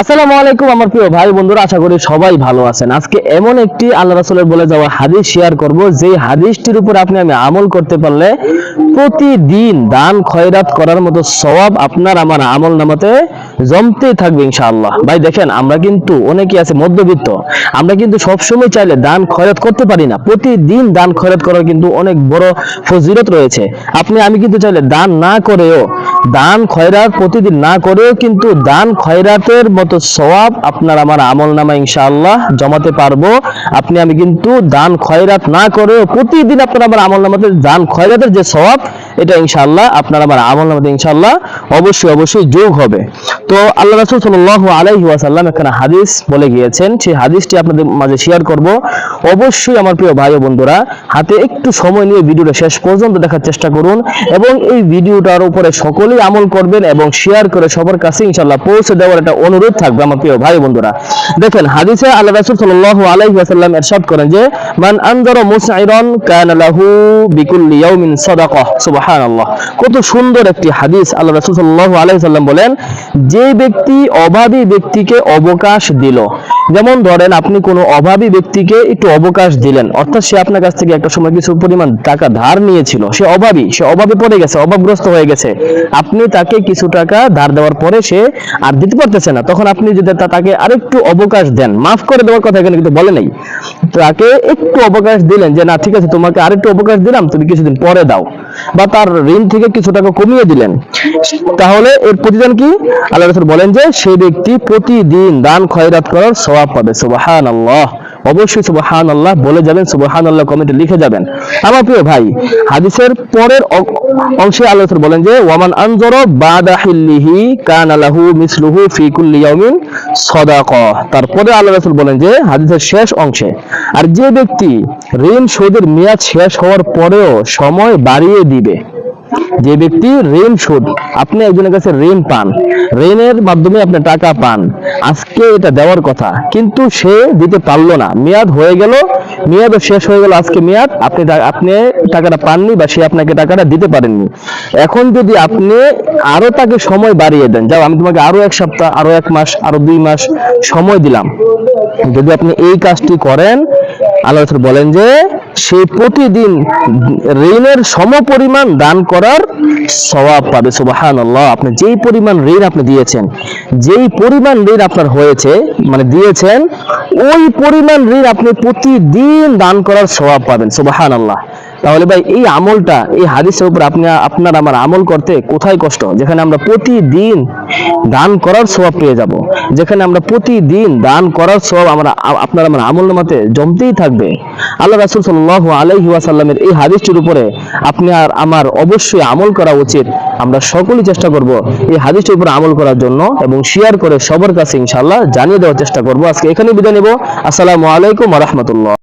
আসসালামু আলাইকুম আমার প্রিয় ভাই বন্ধুরা, আশা করি সবাই ভালো আছেন। আজকে এমন একটি আল্লাহ রাসূলের বলে যাওয়া হাদিস শেয়ার করব। যে হাদিসটির উপর আপনি আমি আমল করতে পারলে প্রতিদিন দান, খয়রাত করার মতো সওয়াব আপনার আমার আমল নামাতে জমতেই থাকবে ইনশাআল্লাহ। ভাই দেখেন, আমরা কিন্তু অনেকে আছে মধ্যবিত্ত। আমরা কিন্তু সবসময় চাইলে দান, খয়রাত করতে পারি না। প্রতিদিন দান, খয়রাত করার কিন্তু অনেক বড় ফজিলত রয়েছে। আপনি, আমি কিন্তু চাইলে দান না করেও দান খয়রাত প্রতিদিন না করেও কিন্তু দান খয়রাতের মতো সওয়াব আপনার আমার আমল নামা ইনশাআল্লাহ জমাতে পারব। আপনি আমি কিন্তু দান খয়রাত না করেও প্রতিদিন আপনার আমার আমল নামাতে দান খয়রাতের যে সওয়াব, এটা ইনশাআল্লাহ আপনার আমার আমল নামাতে ইনশাআল্লাহ অবশ্যই অবশ্যই যোগ হবে। তো আল্লাহ রাসূল সাল্লাল্লাহু আলাইহি ওয়াসাল্লাম এখানে হাদিস বলে গিয়েছেন। সেই হাদিসটি আপনাদের মাঝে শেয়ার করব। অবশ্যই আমার প্রিয় ভাই বন্ধুরা হাতে একটু সময় নিয়ে ভিডিওটা শেষ পর্যন্ত দেখার চেষ্টা করুন এবং এই ভিডিওটার উপরে সকলেই আমল করবেন এবং শেয়ার করে সবার কাছে ইনশাআল্লাহ পৌঁছে দেওয়ার একটা অনুরোধ থাকবে আমার প্রিয় ভাই বন্ধুরা। দেখেন, হাদিসে আল্লাহ রাসূল সাল্লাল্লাহু আলাইহি ওয়াসাল্লাম ইরশাদ করেন যে, মান আনজারা মুসআইরান কানা লাহু বিকুল্লি ইয়াউমিন সাদাকাহ সুবহানাল্লাহ। কত সুন্দর একটি হাদিস আল্লাহ রাসূল সাল্লাল্লাহু আলাইহি ওয়াসাল্লাম বলেন, যে ব্যক্তি অভাবী ব্যক্তিকে অবকাশ দিল যেমন ধরেন আপনি কোনো অভাবী ব্যক্তিকে একটু অবকাশ দিলেন, অর্থাৎ সে আপনার কাছ থেকে একটা সময় কিছু পরিমাণ টাকা ধার নিয়েছিল, সে অভাবী, সে অভাবে পড়ে গেছে, অভাবগ্রস্ত হয়ে গেছে, আপনি তাকে কিছু টাকা ধার দেওয়ার পরে সে আর দিতে পারতেছে না। তখন আপনি যদি তাকে আরেকটু অবকাশ দেন, মাফ করে দেওয়ার কথা এখানে কিন্তু বলে নেই। তাকে একটু অবকাশ দিলেন যে, না, ঠিক আছে, তোমাকে আরেকটু অবকাশ দিলাম, তুমি কিছুদিন পরে দাও। বা তার ঋণ থেকে কিছু টাকা কমিয়ে দিলেন। তাহলে এর প্রতিদান কি? আল্লাহ বলেন যে সেই ব্যক্তি প্রতিদিন দান খয়রাত করার সওয়াব পাবে, সুবহানাল্লাহ। অবশ্যই সুবহান আল্লাহ বলে যাবেন সুবহান আল্লাহ কমেন্টে লিখে যাবেন। আমার প্রিয় ভাই, হাদিসের পরের অংশে আল্লাহ রাসূল বলেন যে, ওয়ামান আনজারা বাদা হিল্লিহি কানা লাহু মিসলুহু ফি কুল্লি ইয়াউমিন সাদাকা। তারপরে আল্লাহ রাসূল বলেন যে, হাদিসের শেষ অংশে, আর যে ব্যক্তি ঋণ শোধের মেয়াদ শেষ হওয়ার পরেও সময় বাড়িয়ে দিবে। যে ব্যক্তি ঋণ শোধ, আপনি একজনের কাছে ঋণ পান, ঋণের মাধ্যমে আপনি টাকা পান, আজকে এটা দেওয়ার কথা, কিন্তু সে দিতে পারল না। মেয়াদ হয়ে গেল, মেয়াদও শেষ হয়ে গেল আজকে মেয়াদ, আপনি আপনি টাকাটা পাননি বা সে আপনাকে টাকাটা দিতে পারেননি। এখন যদি আপনি আরও তাকে সময় বাড়িয়ে দেন, যাও, আমি তোমাকে আরও এক সপ্তাহ, আরও এক মাস, আরও দুই মাস সময় দিলাম। যদি আপনি এই কাজটি করেন, আল্লাহ বলেন যে সে প্রতিদিন ঋণের সম পরিমাণ দান করার স্বভাব পাবে। সুবাহান আল্লাহ আপনি যেই পরিমাণ ঋণ আপনি দিয়েছেন, যেই পরিমাণ ঋণ আপনার হয়েছে মানে দিয়েছেন, ওই পরিমাণ ঋণ আপনি প্রতিদিন দান করার স্বভাব পাবেন। সুবহানাল্লাহ। তাহলে ভাই, এই আমলটা, এই হাদিসের উপর আপনি, আপনার আমার আমল করতে কোথায় কষ্ট? যেখানে আমরা প্রতিদিন দান করার স্বভাব পেয়ে যাব। যেখানে আমরা প্রতিদিন দান করার স্বভাব আমরা, আপনার আমার আমল নামাতে জমতেই থাকবে। আল্লাহ রাসূল সাল্লাল্লাহু আলাইহি ওয়াসাল্লামের এই হাদিসটির উপরে আপনি আর আমার অবশ্যই আমল করা উচিত। আমরা সকলেই চেষ্টা করব এই হাদিসটির উপর আমল করার জন্য এবং শেয়ার করে সবার কাছে ইনশাল্লাহ জানিয়ে দেওয়ার চেষ্টা করব। আজকে এখানেই বিদায় নেব। আসসালামু আলাইকুম রাহমাতুল্লাহ।